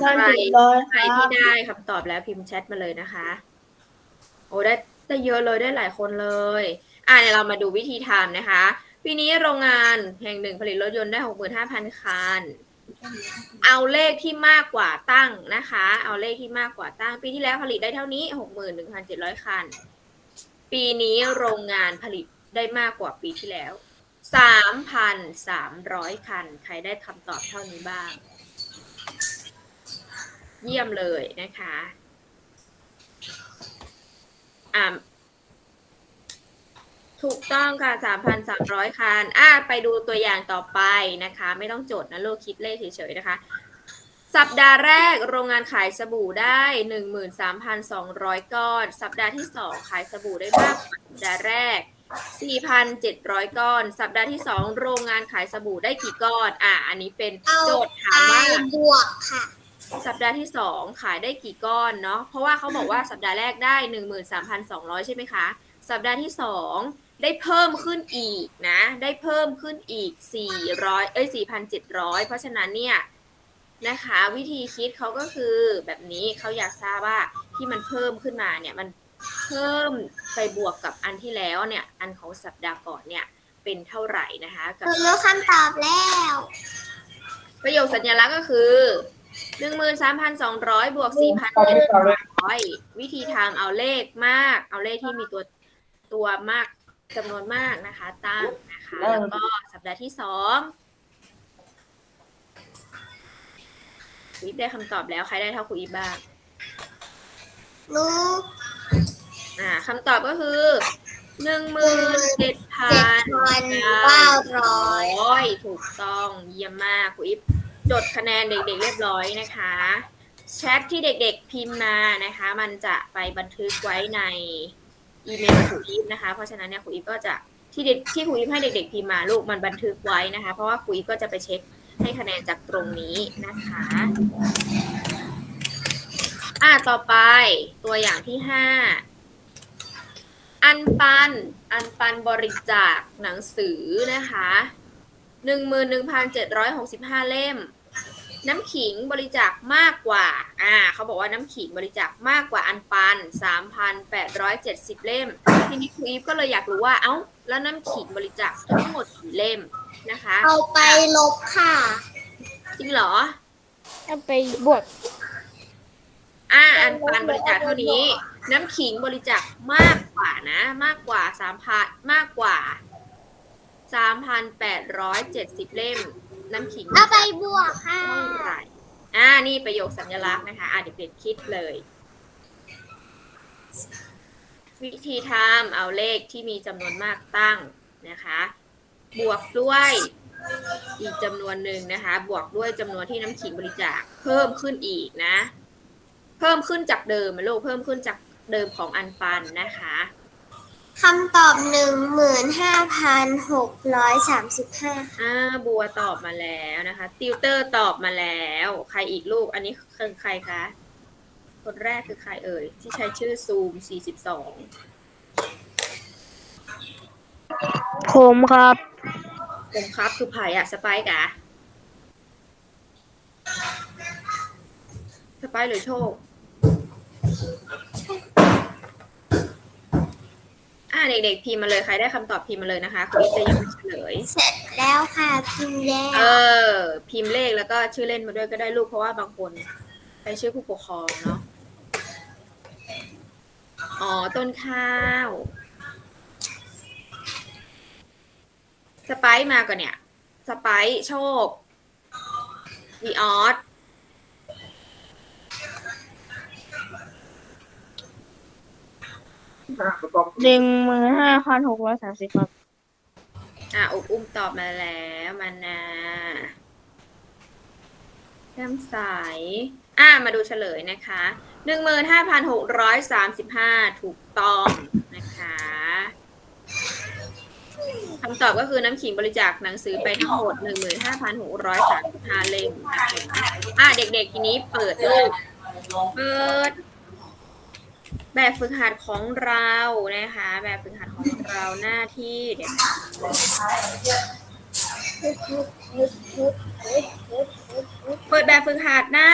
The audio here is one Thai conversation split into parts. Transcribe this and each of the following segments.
ใครใครที่ได้คำตอบแล้วพิมพ์แชทมาเลยนะคะ โอ้ได้ได้เยอะเลยได้หลายคนเลย อะเดี๋ยวเรามาดูวิธีทำนะคะ ปีนี้โรงงานแห่งหนึ่งผลิตรถยนต์ได้หกหมื่นห้าพันคัน เอาเลขที่มากกว่าตั้งนะคะ เอาเลขที่มากกว่าตั้ง ปีที่แล้วผลิตได้เท่านี้หกหมื่นหนึ่งพันเจ็ดร้อยคัน ปีนี้โรงงานผลิตได้มากกว่าปีที่แล้วสามพันสามร้อยคัน ใครได้คำตอบเท่านี้บ้าง เยี่ยมเลยนะคะอ่าถูกต้องค่ะ 3,300 คัน อะไปดูตัวอย่างต่อไปนะคะ ไม่ต้องจดนะลูกคิดเลขเฉยๆนะคะ สัปดาห์แรกโรงงานขายสบู่ได้ 13,200 ก้อน สัปดาห์ที่ 2 ขายสบู่ได้มากกว่าสัปดาห์แรก 4,700 ก้อน สัปดาห์ที่ 2 โรงงานขายสบู่ได้กี่ก้อน อะอันนี้เป็นเอาโจทย์ถามว่าบวกค่ะ สัปดาห์ที่สองขายได้กี่ก้อนเนาะเพราะว่าเขาบอกว่าสัปดาห์แรกได้หนึ่งหมื่นสามพันสองร้อยใช่ไหมคะ สัปดาห์ที่สองได้เพิ่มขึ้นอีกนะ ได้เพิ่มขึ้นอีกสี่ร้อยเอ้ยสี่พันเจ็ดร้อยเพราะฉะนั้นเนี่ยนะคะ วิธีคิดเขาก็คือแบบนี้เขาอยากทราบว่าที่มันเพิ่มขึ้นมาเนี่ยมันเพิ่มไปบวกกับอันที่แล้วเนี่ยอันของสัปดาห์ก่อนเนี่ยเป็นเท่าไหร่นะคะกับหนูรู้คำตอบแล้ว ประโยคสัญลักษณ์ก็คือ หนึ่งหมื่นสามพันสองร้อยบวกสี่พันเจ็ดร้อยวิธีทำเอาเลขมาก เอาเลขที่มีตัวตัวมากจำนวนมากนะคะ ตั้งนะคะ แล้วก็สัปดาห์ที่สองครูอีฟได้คำตอบแล้ว ใครได้เท่าครูอีฟบ้างรู้อ่าคำตอบก็คือหนึ่งหมื่นเจ็ดพัเจ็ดนพันเก้าร้อยร้อยถูกต้องเยี่ยมมากครูอิฟ จดคะแนนเด็กๆเรียบร้อยนะคะแชทที่เด็กๆพิมพ์มานะคะ มันจะไปบันทึกไว้ในอีเมลครูอิฟนะคะ เพราะฉะนั้นเนี่ยครูอิฟก็จะที่เด็กที่ครูอิฟให้เด็ก ๆ พิมพ์มาลูกมันบันทึกไว้นะคะ เพราะว่าครูอิฟก็จะไปเช็คให้คะแนนจากตรงนี้นะคะ อะต่อไปตัวอย่างที่ห้าอันปัน อันปันบริจาคหนังสือนะคะหนึ่งหมื่นหนึ่งพันเจ็ดร้อยหกสิบห้าเล่ม น้ำขิงบริจาคมากกว่า อ่า เขาบอกว่าน้ำขิงบริจาคมากกว่าอันปันสามพันแปดร้อยเจ็ดสิบเล่ม ทีนี้ครูอีฟก็เลยอยากรู้ว่า เอ้า แล้วน้ำขิงบริจาคทั้งหมดกี่เล่มนะคะ เอาไปลบค่ะ จริงเหรอเอาไปบวก อ่า อันปันบริจาคเท่านี้ น้ำขิงบริจาคมากกว่านะ มากกว่าสามพันมากกว่าสามพันแปดร้อยเจ็ดสิบเล่ม น้ำขิงเอาไปบวกค่ะ เท่าไหร่อ่า นี่ประโยคสัญลักษณ์นะคะ อ่าเด็กๆคิดเลย วิธีทำเอาเลขที่มีจำนวนมากตั้งนะคะ บวกด้วยอีกจำนวนหนึ่งนะคะ บวกด้วยจำนวนที่น้ำขิงบริจาคเพิ่มขึ้นอีกนะ เพิ่มขึ้นจากเดิมนะลูกเพิ่มขึ้นจากเดิมของอันปันนะคะ คำตอบหนึ่งหมื่นห้าพันหกร้อยสามสิบห้าอ่าบัวตอบมาแล้วนะคะ ติวเตอร์ตอบมาแล้ว ใครอีกลูก อันนี้คือใครคะ คนแรกคือใครเอ่ย ที่ใช้ชื่อซูม42ผมครับผมครับคือไผ่อะสไปค์กะสไปค์หรือโชค อ่าเด็กๆพิมพ์มาเลยใครได้คำตอบพิมพ์มาเลยนะคะคุณอีฟจะยังไม่เฉลย เสร็จแล้วค่ะพิมพ์แล้วเออพิมพ์เลขแล้วก็ชื่อเล่นมาด้วยก็ได้ลูกเพราะว่าบางคนใช้ชื่อผู้ปกครองเนาะอ๋อต้นข้าว สไปซ์มาก่อนเนี่ย สไปซ์โชควีออส หนึ่งหมื่นห้าพันหกร้อยสามสิบครับอะอุบอุ้มตอบมาแล้วมานาแก้มใสอะมาดูเฉลยนะคะหนึ่งหมื่นห้าพันหกร้อยสามสิบห้าถูกต้องนะคะคำตอบก็คือน้ำขิงบริจาคหนังสือไปทั้งหมดหนึ่งหมื่นห้าพันหกร้อยสามสิบห้าเล่มนะคะอะเด็กๆ ทีนี้เปิดลูก เปิด แบบฝึกหัดของเรานะคะ แบบฝึกหัดของเราหน้าที่เดี๋ยวเปิดแบบฝึกหัดหน้า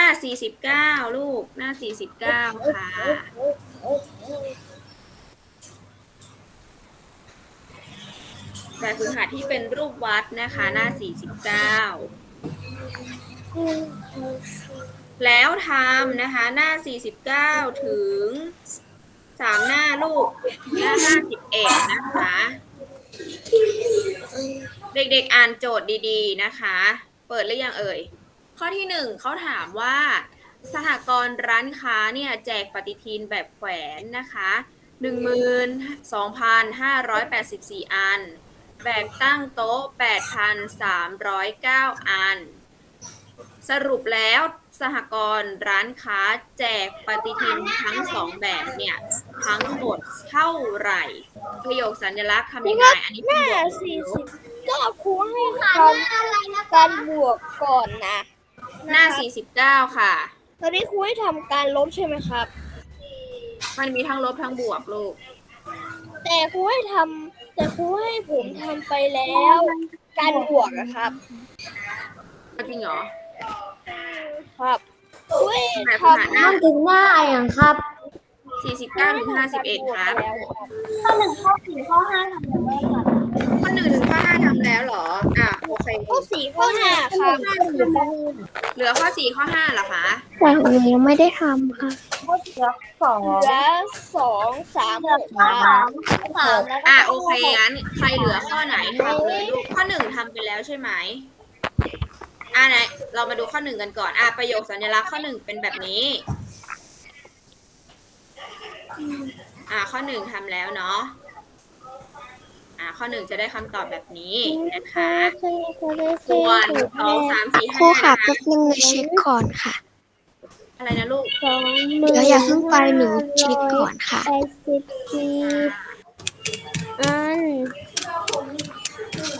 49 ลูกหน้า 49 ค่ะแบบฝึกหัดที่เป็นรูปวัดนะคะ หน้า 49 แล้วทำนะคะ หน้า 49 ถึง 3 หน้าลูก หน้า 51 นะคะ เด็กๆอ่านโจทย์ดีๆนะคะ เปิดหรือยังเอ่ย ข้อที่หนึ่งเขาถามว่า สหกรณ์ร้านค้าเนี่ยแจกปฏิทินแบบแขวนนะคะ12,584 อัน แบบตั้งโต๊ะ 8,309 อัน สรุปแล้ว สหกรณ์ร้านค้าแจกปฏิทินทั้งสองแบบเนี่ย ทั้งหมดเท่าไหร่ ประโยคสัญลักษณ์คำยังไงอันนี้เป็นบวกสี่สิบก็ครูให้ทำการบวกก่อนนะหน้า 49 ค่ะ ตอนนี้ครูให้ทำการลบใช่ไหมครับ มันมีทั้งลบทั้งบวกลูก แต่ครูให้ทำแต่ครูให้ผมทำไปแล้ว การบวกอะครับ จริงเหรอ ครับครูให้แบบทฝึกหัดหน้าถึงหน้าอย่างครับ49ถึง51ครับแล้วข้อหนึ่งข้อสี่ข้อห้าทำยังไงครับข้อหนึ่งถึงข้อห้าทำแล้วเหรอ อะโอเคข้อสี่ข้อห้าครับเหลือข้อสี่ข้อห้าเหรอคะแต่หนูยังไม่ได้ทำค่ะข้อเหลือสองเหลือสองสามหกคสารับมสามแล้วก็อะโอเคงั้นใครเหลือข้อไหนทำเลยลูกข้อหนึ่งทำไปแล้วใช่ไหม อะไหนเรามาดูข้อหนึ่งกันก่อน อะประโยคสัญลักษณ์ข้อหนึ่งเป็นแบบนี้ อะข้อหนึ่งทำแล้วเนาะ อะข้อหนึ่งจะได้คำตอบแบบนี้นะคะส่วนสองสามสี่ครูห้าค่ะนะคะแป๊บนึงหนูเช็คก่อนค่ะ อะไรนะลูกสองหเดี๋ยวอย่าเพิ่งไปหนูเช็คก่อนค่ะ แปดสิบสี่อัน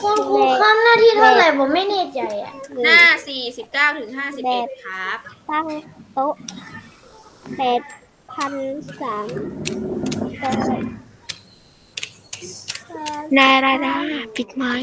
คุณครูข้ามหน้าที่เท่าไหร่ผมไม่แน่ใจอะหน้าสี่สิบเก้าถึงห้าสิบเอ็ดครับตั้งโต๊ะแปดพันสามได้ได้ได้ปิดไม้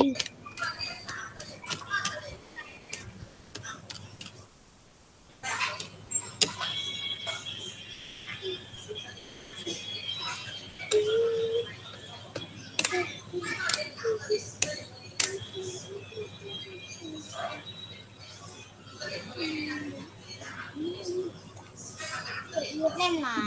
เล่นไม้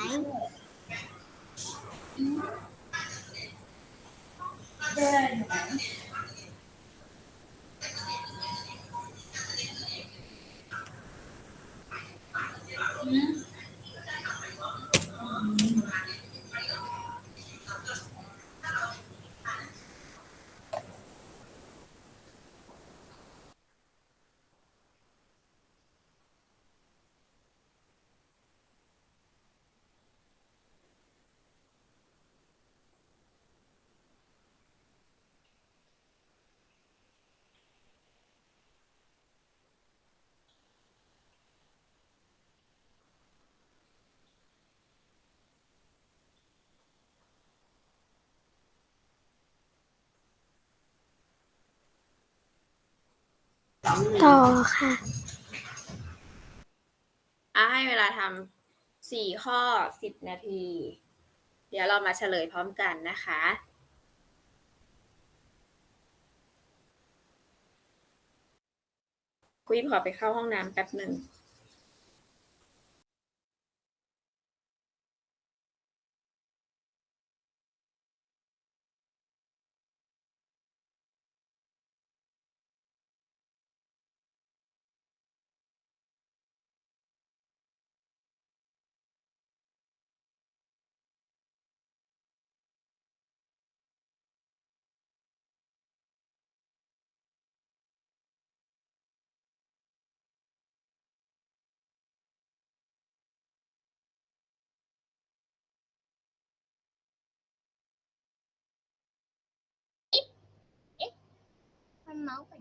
ต่อค่ะอะให้เวลาทำสี่ข้อสิบนาที เดี๋ยวเรามาเฉลยพร้อมกันนะคะคุยขอไปเข้าห้องน้ำแป๊บหนึ่ง mẫu rồi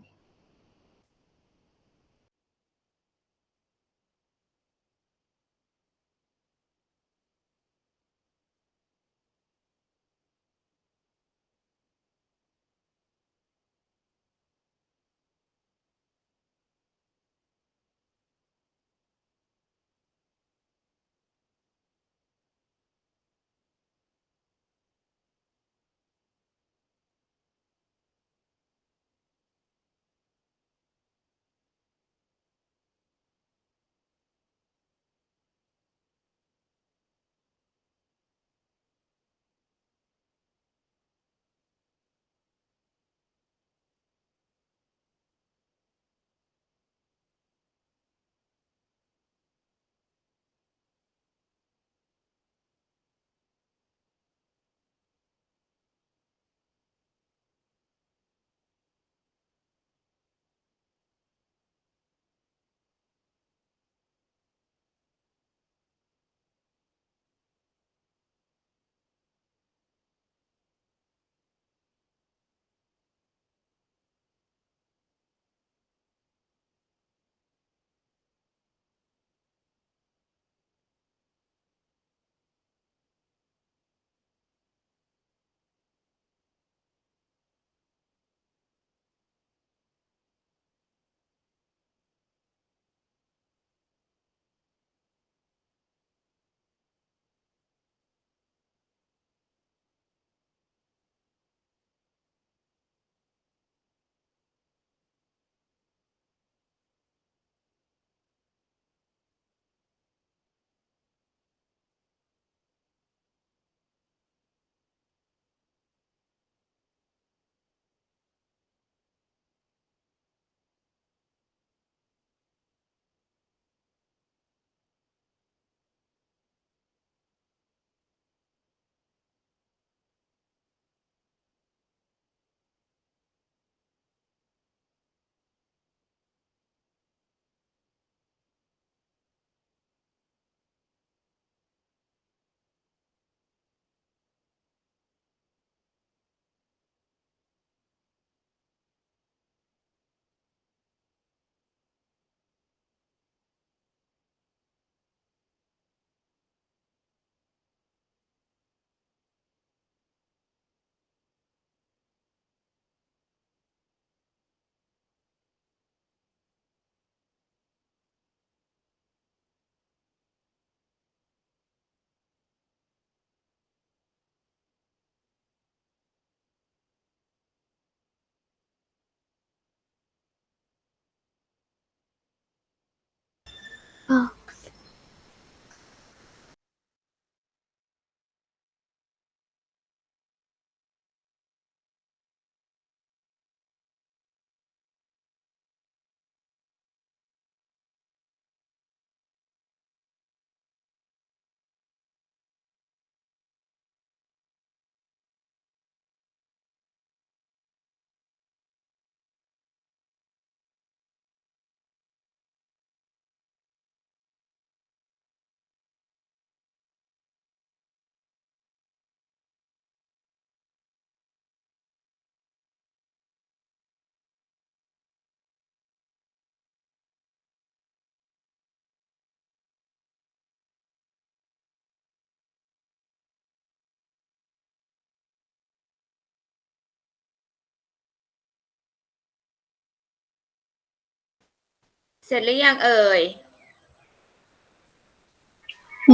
สร็จหรือยังเอ่ย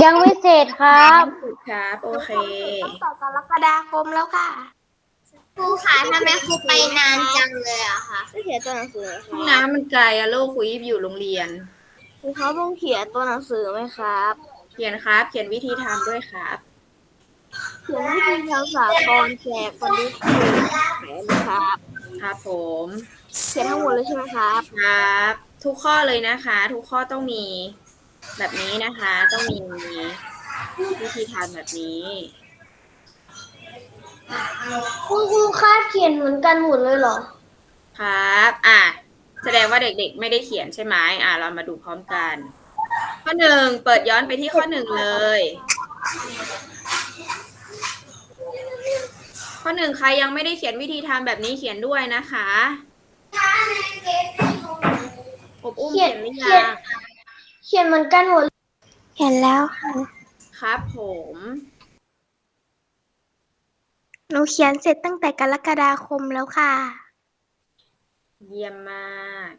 ยังไม่เสร็จครับครับ โอเคต่อกรกฎาคมแล้วค่ะ ครูคะทำไมครูไปนานจังเลยอะคะไม่เขียนตัวหนังสือห้องน้ำมันไกลอะลูกคุยบอยู่โรงเรียนคือเขาต้องเขียนตัวหนังสือไหมครับ เขียนครับ เขียนวิธีทำด้วยครับ เขียนวิธีทำสากรณ์แจกคนที่คือแผนนะครับ ครับผม เขียนทั้งหมดเลยใช่ไหมครับ ครับ ทุกข้อเลยนะคะ ทุกข้อต้องมีแบบนี้นะคะ ต้องมีวิธีทำแบบนี้คุณครูคาดเขียนเหมือนกันหมดเลยเหรอ ครับ อะ แสดงว่าเด็กๆ ไม่ได้เขียนใช่ไหมอะ เรามาดูพร้อมกัน ข้อหนึ่งเปิดย้อนไปที่ข้อหนึ่งเลย ข้อหนึ่งใครยังไม่ได้เขียนวิธีทำแบบนี้เขียนด้วยนะคะ อบอุ้มเขีเขียยนนหรือเขียยันงเขียนเหมือนกันหมดเห็นแล้วค่ะครับผมหนูเขียนเสร็จตั้งแต่กรกฎาคมแล้วค่ะ เยี่ยมมาก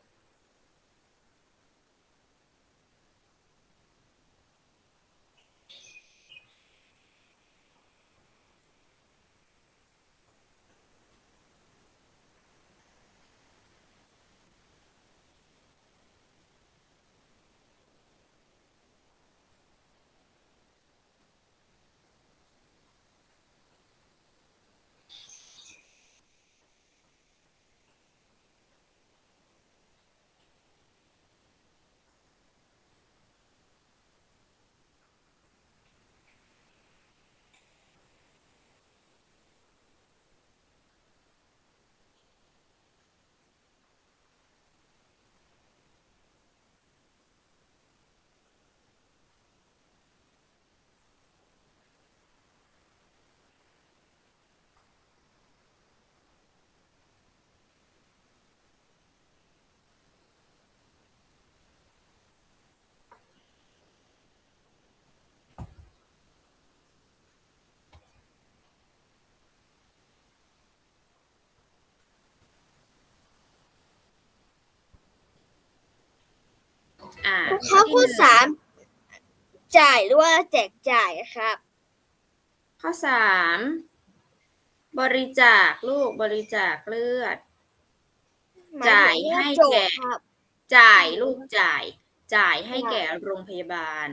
อ่าเขาพูดสามจ่ายหรือว่าแจกจ่ายครับ ข้อสามบริจาคลูกบริจาคเลือด จ่ายให้แก่ครับจ่ายลูกจ่าย จ่ายให้แก่โรงพยาบาล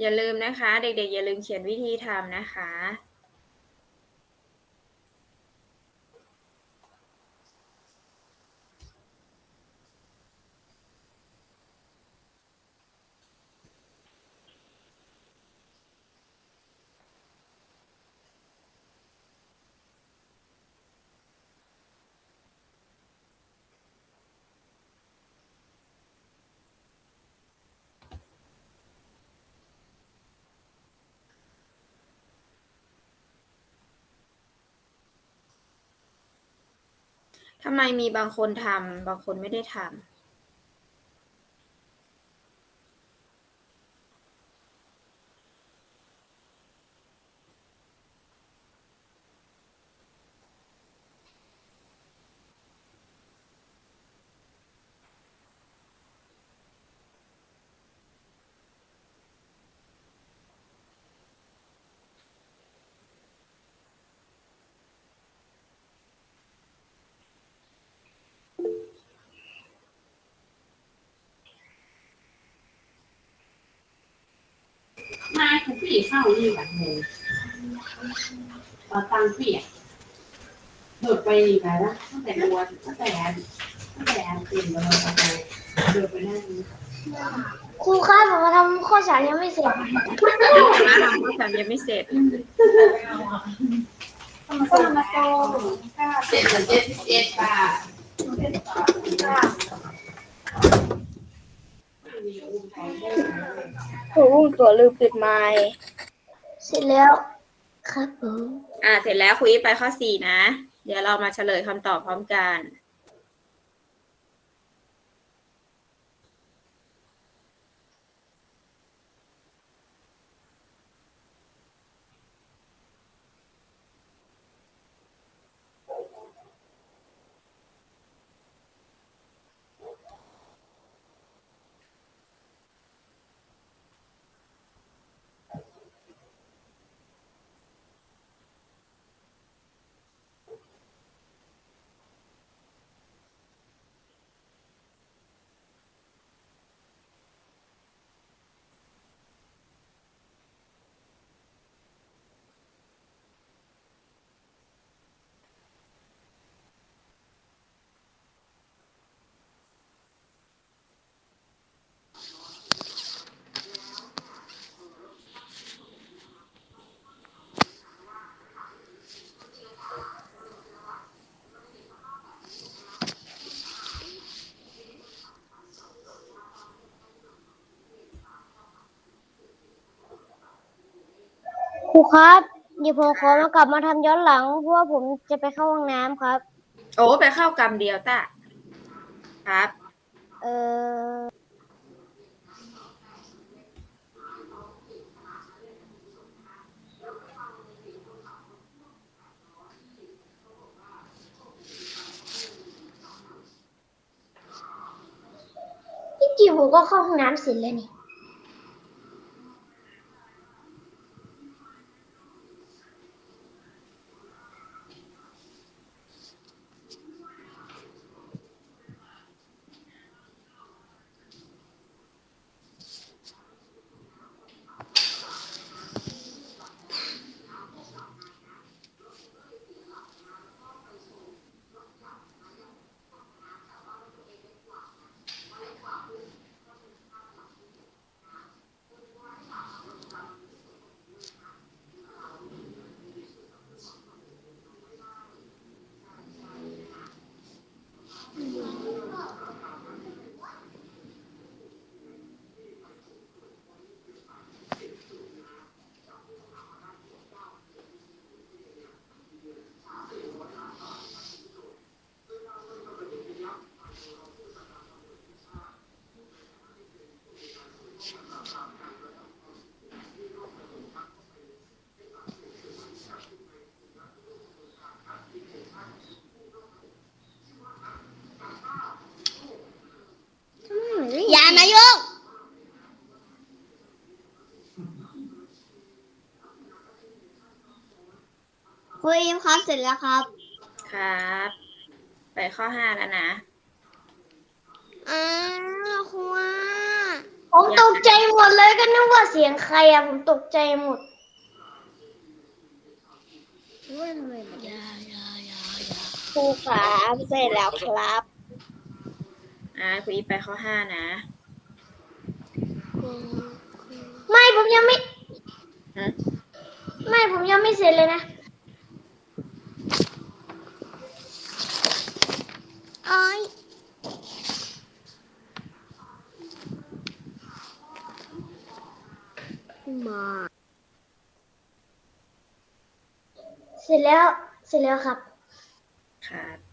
อย่าลืมนะคะ เด็กๆ อย่าลืมเขียนวิธีทำนะคะ ทำไมมีบางคนทำบางคนไม่ได้ทำ พี่เข้านี่แบบโมตอนตังพี่อะโดดไปนี่ไปละตั้งแต่บัวตั้งแต่ตั้งแต่เต็มเลยตอนไปโดดไปนั่นครูครับผมมาทำข้อสามยังไม่เสร็จนะทำข้อสามยังไม่เสร็จก็มาโตเจ็ดสิบเจ็ดสิบเอ็ดบาท ครูอุ้มตัวลืมปิดไมค์เสร็จแล้ว ครับผม อ่า เสร็จแล้วคุยไปข้อสี่นะ เดี๋ยวเรามาเฉลยคำตอบพร้อมกัน รูครับเดี๋ยวผมขอมากลับมาทำย้อนหลังเพราะว่าผมจะไปเข้าห้องน้ำครับ โอ้ไปเข้ากรรมเดียวตะครับ เออที่จริงผมก็เข้าห้องน้ำเสร็จแล้วนี่ อย่ามายุ่งคุยยิ้มครับเสร็จแล้วครับ ครับ ไปข้อห้าแล้วนะอ้าวครูว่าผมตกใจหมดเลยก็นึกว่าเสียงใครอะผมตกใจหมดครูครับเสร็จแล้วครับ อ่าคุยไปข้อห้านะไม่ผมยังไม่ ฮะไม่ผมยังไม่เสร็จเลยนะโอ้ยเสร็จแล้วเสร็จแล้วครับ ครับ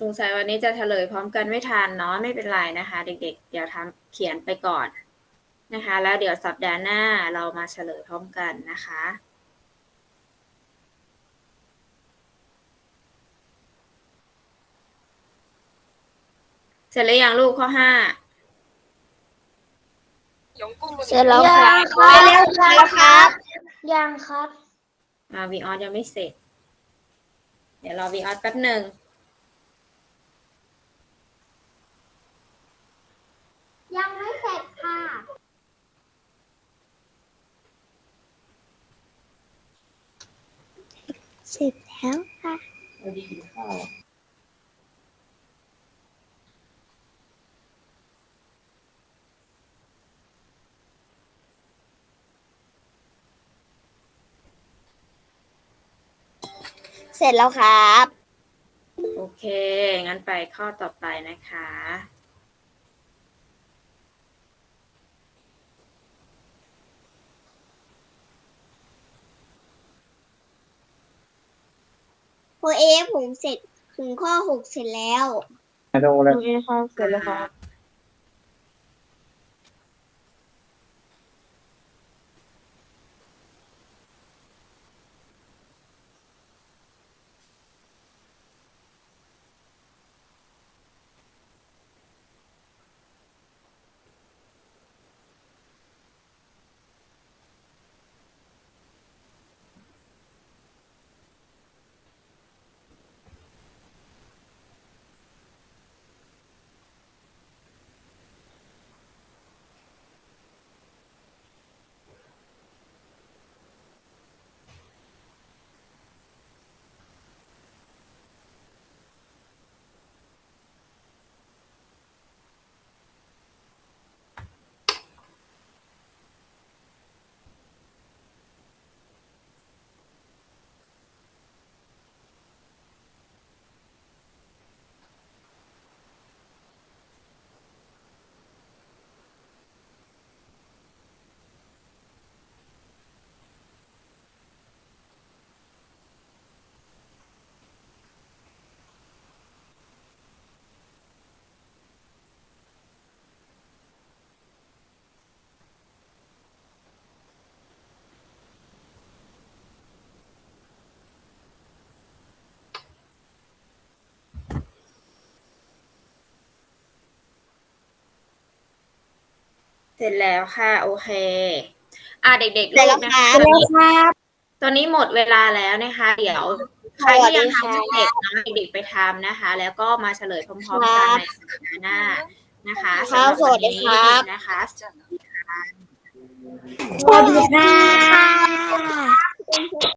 สงสัยวันนี้จะเฉลยพร้อมกันไม่ทันเนาะไม่เป็นไรนะคะ เด็กๆ เดี๋ยวทำเขียนไปก่อนนะคะ แล้วเดี๋ยวสัปดาห์หน้าเรามาเฉลยพร้อมกันนะคะเสร็จแล้วยังลูกข้อห้าเสร็จแล้วยัค่ะงครับยังครับอ่าวีออสยังไม่เสร็จ เดี๋ยวรอวีออสแป๊บหนึ่งยังไม่เสร็จค่ะ เสร็จแล้วค่ะเราดีกินข้าวเสร็จแล้วครับ โอเค งั้นไปข้อต่อไปนะคะ โอเอผมเสร็จถึงข้อหกเสร็จแล้วโอเคครับเสร็จแล้วครับ เสร็จแล้วค่ะ โอเค อะเด็กๆเสร็จลูแล้กวนะครัคะบครับตอนนี้หมดเวลาแล้วนะคะ เดี๋ยวใครที่ยังทำไม่เสร็จนะเด็กๆไปทำนะคะ แล้วก็มาเฉลยพร้อมๆกันในสัปดาห์หน้านะคะครับำหสวัสดีนนี้ครับนะคะสวัสดีครับ